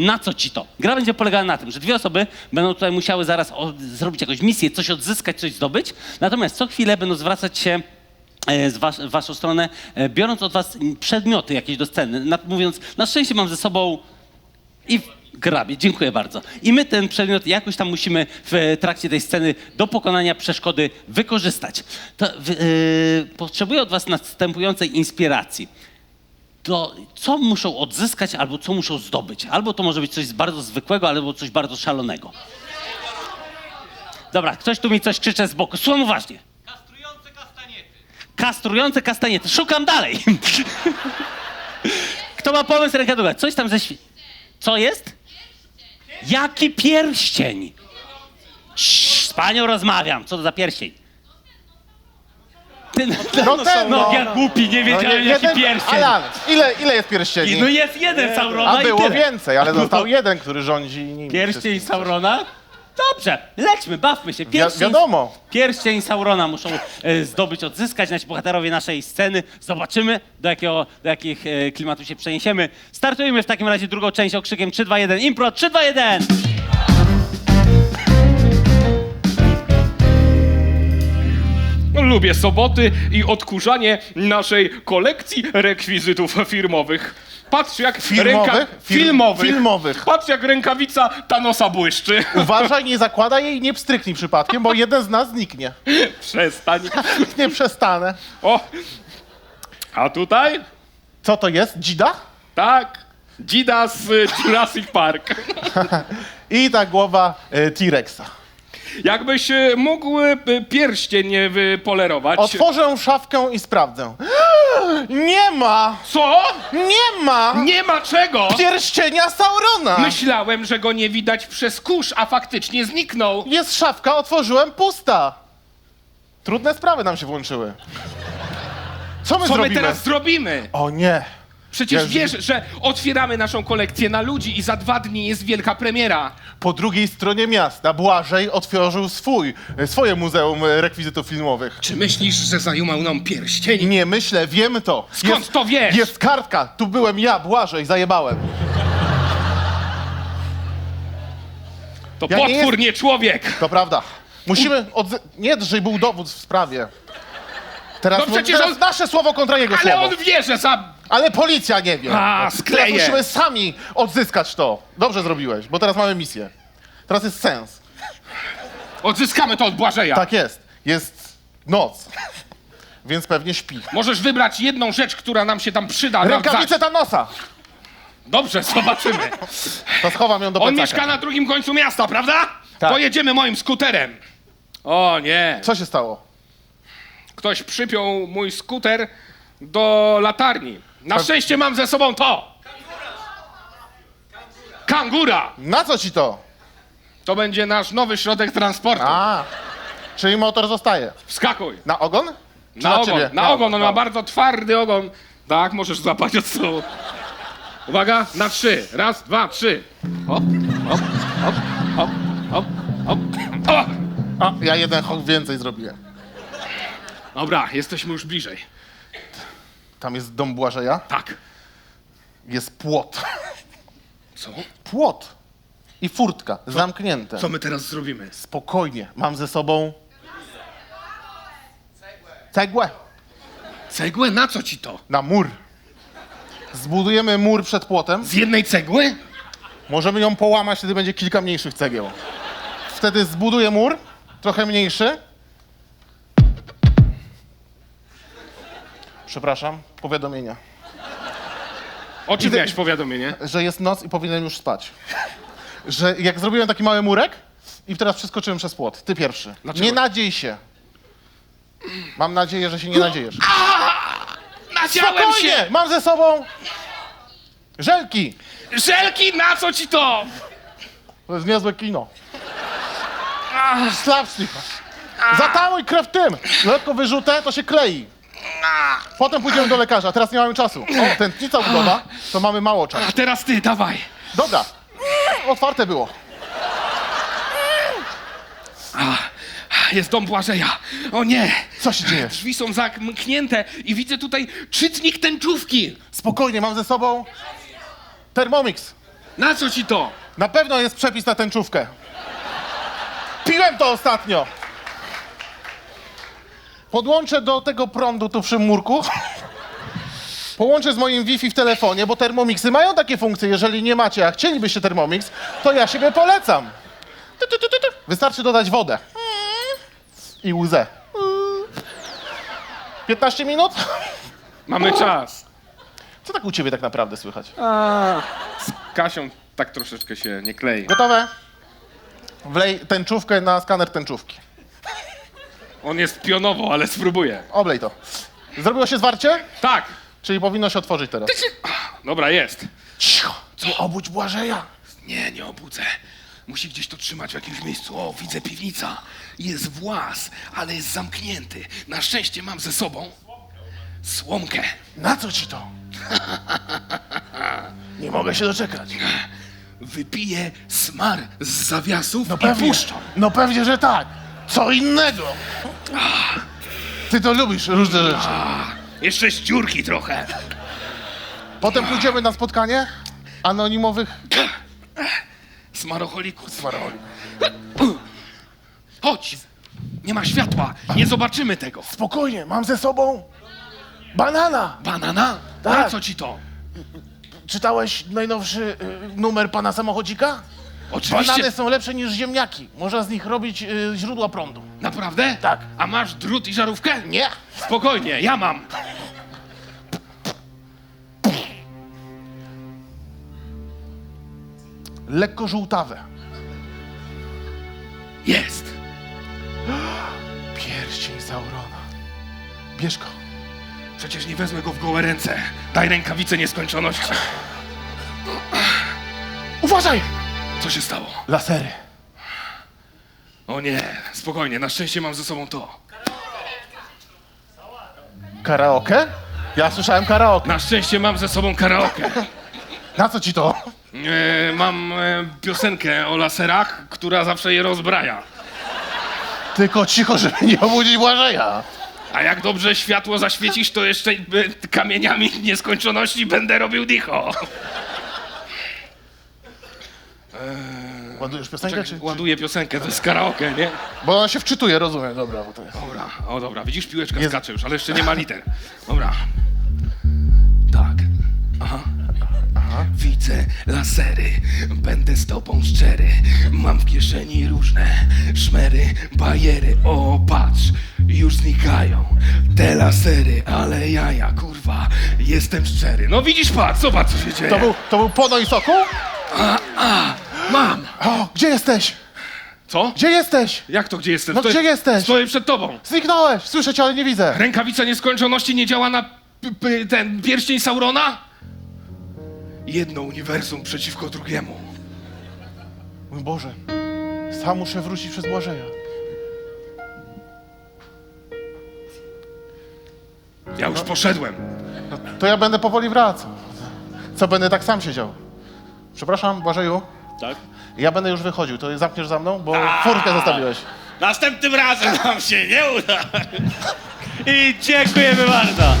na co ci to? Gra będzie polegała na tym, że dwie osoby będą tutaj musiały zaraz zrobić jakąś misję, coś odzyskać, coś zdobyć, natomiast co chwilę będą zwracać się e, z was, waszą stronę, e, biorąc od was przedmioty jakieś do sceny, mówiąc, na szczęście mam ze sobą i grabie, dziękuję bardzo. I my ten przedmiot jakoś tam musimy w trakcie tej sceny do pokonania przeszkody wykorzystać. To, e, potrzebuję od was następującej inspiracji. To co muszą odzyskać albo co muszą zdobyć? Albo to może być coś bardzo zwykłego, albo coś bardzo szalonego. Dobra, ktoś tu mi coś krzycze z boku. Słucham uważnie. Kastrujące kastaniety. Kastrujące kastaniety. Szukam dalej. Kto ma pomysł, do góry. Coś tam ze świ... Co jest? Jaki pierścień? Cii, z panią rozmawiam. Co to za pierścień? Ty, no, No ten, no, no. ja głupi, nie wiedziałem No, jaki jeden- pierścień. Alan, ile, ile jest pierścieni? I, no jest jeden Saurona A i było tyle. więcej, ale został jeden, który rządzi nimi. Pierścień wszystkim. Saurona? Dobrze, lećmy, bawmy się. Wi- Pierścień, wiadomo. pierścień Saurona muszą e, zdobyć, odzyskać nasi bohaterowie naszej sceny. Zobaczymy, do, jakiego, do jakich e, klimatu się przeniesiemy. Startujemy w takim razie drugą część okrzykiem 3, 2, 1. Impro 3, 2, 1! Lubię soboty i odkurzanie naszej kolekcji rekwizytów firmowych. Patrz jak Firmowych? ręka... Fir- filmowych. filmowych. Patrz jak rękawica Thanosa błyszczy. Uważaj, nie zakładaj jej, nie pstryknij przypadkiem, bo jeden z nas zniknie. Przestań. Nie przestanę. O! A tutaj? Co to jest? Dzida? Tak. Dzida z y, Jurassic Park. I ta głowa y, T-Rexa. Jakbyś y, mógł y, pierścień y, wypolerować. Otworzę szafkę i sprawdzę. Nie ma! Co? Nie ma! Nie ma czego! Pierścienia Saurona! Myślałem, że go nie widać przez kurz, a faktycznie zniknął. Jest szafka, otworzyłem, pusta. Trudne sprawy nam się włączyły. Co my Co my zrobimy? teraz zrobimy? O nie. Przecież wiesz, że otwieramy naszą kolekcję na ludzi i za dwa dni jest wielka premiera. Po drugiej stronie miasta Błażej otworzył swój, swoje muzeum rekwizytów filmowych. Czy myślisz, że zajumał nam pierścień? Nie myślę, wiem to. Skąd to wiesz? Jest kartka. Tu byłem ja, Błażej, zajebałem. To Ja nie potwór, nie człowiek. To prawda. Musimy odzy- Nie, że był dowód w sprawie. Teraz, No przecież teraz on- nasze słowo kontra jego Ale słowo. on wie, że za... Ale policja nie wie. A, Teraz skleję. musimy sami odzyskać to. Dobrze zrobiłeś, bo teraz mamy misję. Teraz jest sens. Odzyskamy to od Błażeja. Tak jest. Jest noc. Więc pewnie śpi. Możesz wybrać jedną rzecz, która nam się tam przyda. nam Rękawice zaś. Thanosa. Dobrze, zobaczymy. To schowam ją do On plecaka. mieszka na drugim końcu miasta, prawda? Tak. Pojedziemy moim skuterem. O nie. Co się stało? Ktoś przypiął mój skuter do latarni. Na szczęście mam ze sobą to. Kangura. Na co ci to? To będzie nasz nowy środek transportu. A, czyli motor zostaje. Wskakuj. Na ogon? Czy Na ogon, ciebie? na ogon. On ma bardzo twardy ogon. Tak, możesz złapać od stołu. Uwaga, na trzy. Raz, dwa, trzy. Hop, hop, hop, hop, hop, hop. O! A, ja jeden hok więcej zrobiłem. Dobra, jesteśmy już bliżej. Tam jest dom Błażeja. Tak. Jest płot. Co? Płot. I furtka. Zamknięte. Co my teraz zrobimy? Spokojnie. Mam ze sobą... Cegłę. Cegłę? Na co ci to? Na mur. Zbudujemy mur przed płotem. Z jednej cegły? Możemy ją połamać, wtedy będzie kilka mniejszych cegieł. Wtedy zbuduję mur, trochę mniejszy. Przepraszam, powiadomienia. O czym Idę- miałeś powiadomienie? Że jest noc i powinienem już spać. Że jak zrobiłem taki mały murek i teraz przeskoczyłem przez płot. Ty pierwszy. Dlaczego? Nie nadziej się. Mam nadzieję, że się nie nadziejesz. Nadziałem Spokojnie! się! Mam ze sobą żelki. Żelki, na co ci to? To jest niezłe kino. Slapstick. Zatałuj krew tym. Lekko wyrzutę, to się klei. Potem pójdziemy do lekarza. Teraz nie mamy czasu. O, tętnica ugodowa, to mamy mało czasu. A teraz ty, dawaj. Dobra. Otwarte było. Jest dom Błażeja. O nie! Co się dzieje? Drzwi są zamknięte i widzę tutaj czytnik tęczówki. Spokojnie, mam ze sobą Thermomix. Na co ci to? Na pewno jest przepis na tęczówkę. Piłem to ostatnio. Podłączę do tego prądu tu przy murku. Połączę z moim Wi-Fi w telefonie, bo Thermomixy mają takie funkcje. Jeżeli nie macie, a chcielibyście Thermomix, to ja siebie polecam. Tu, tu, tu, tu, tu. Wystarczy dodać wodę. I łzę. 15 minut? Mamy czas. Co tak u ciebie tak naprawdę słychać? Z Kasią tak troszeczkę się nie klei. Gotowe? Wlej tęczówkę na skaner tęczówki. On jest pionowo, ale spróbuję. Oblej to. Zrobiło się zwarcie? Tak. Czyli powinno się otworzyć teraz. Dobra, jest. Cicho, nie obudź Błażeja. Nie, nie obudzę. Musi gdzieś to trzymać w jakimś miejscu. O, widzę piwnica. Jest włas, ale jest zamknięty. Na szczęście mam ze sobą słomkę. Na co ci to? Nie mogę się doczekać. Wypiję smar z zawiasów No i pewnie, puszczam. no pewnie, że tak. Co innego. Ty to lubisz różne rzeczy. Jeszcze ściurki trochę. Potem pójdziemy na spotkanie anonimowych Smarocholików. smaroli. Chodź. Nie ma światła. Nie zobaczymy tego. Spokojnie, mam ze sobą banana. Banana? Tak. Co ci to? Czytałeś najnowszy y, numer pana samochodzika? Oczywiście. Banany są lepsze niż ziemniaki. Można z nich robić y, źródła prądu. Naprawdę? Tak. A masz drut i żarówkę? Nie. Spokojnie, ja mam. Lekko żółtawe. Jest. Pierścień Saurona. Bierz go. Przecież nie wezmę go w gołe ręce. Daj rękawice nieskończoności. Uważaj! Co się stało? Lasery. O nie, spokojnie, na szczęście mam ze sobą to. Karaoke? Ja słyszałem karaoke. Na szczęście mam ze sobą karaoke. Na co ci to? E, mam e, piosenkę o laserach, która zawsze je rozbraja. Tylko cicho, żeby nie obudzić Błażeja. A jak dobrze światło zaświecisz, to jeszcze e, kamieniami nieskończoności będę robił dicho. Ładujesz piosenkę, czy, czy... Ładuję piosenkę, to jest karaoke, nie? Bo ona się wczytuje, rozumiem, dobra, bo to jest... Dobra, o dobra, widzisz, piłeczka Jest- skacze już, ale jeszcze nie ma liter. Dobra. Tak. Aha. Aha. Widzę lasery, będę z tobą szczery. Mam w kieszeni różne szmery, bajery. O, patrz, już znikają te lasery, ale jaja, kurwa, jestem szczery. No widzisz, patrz, zobacz, co się dzieje. To był, to był Pono i Soku? Mam. Gdzie jesteś? Co? Gdzie jesteś? Jak to, gdzie jestem? No gdzie jesteś? Stoję przed tobą. Zniknąłeś, słyszę cię, ale nie widzę. Rękawica nieskończoności nie działa na p- p- ten pierścień Saurona? Jedno uniwersum przeciwko drugiemu. Mój Boże, sam muszę wrócić przez Błażeja. Ja już poszedłem. No, to ja będę powoli wracał. Co, będę tak sam siedział? Przepraszam, Błażeju, Tak? ja będę już wychodził, to zamkniesz za mną, bo furtkę zostawiłeś. Następnym razem nam się nie uda. I dziękujemy bardzo.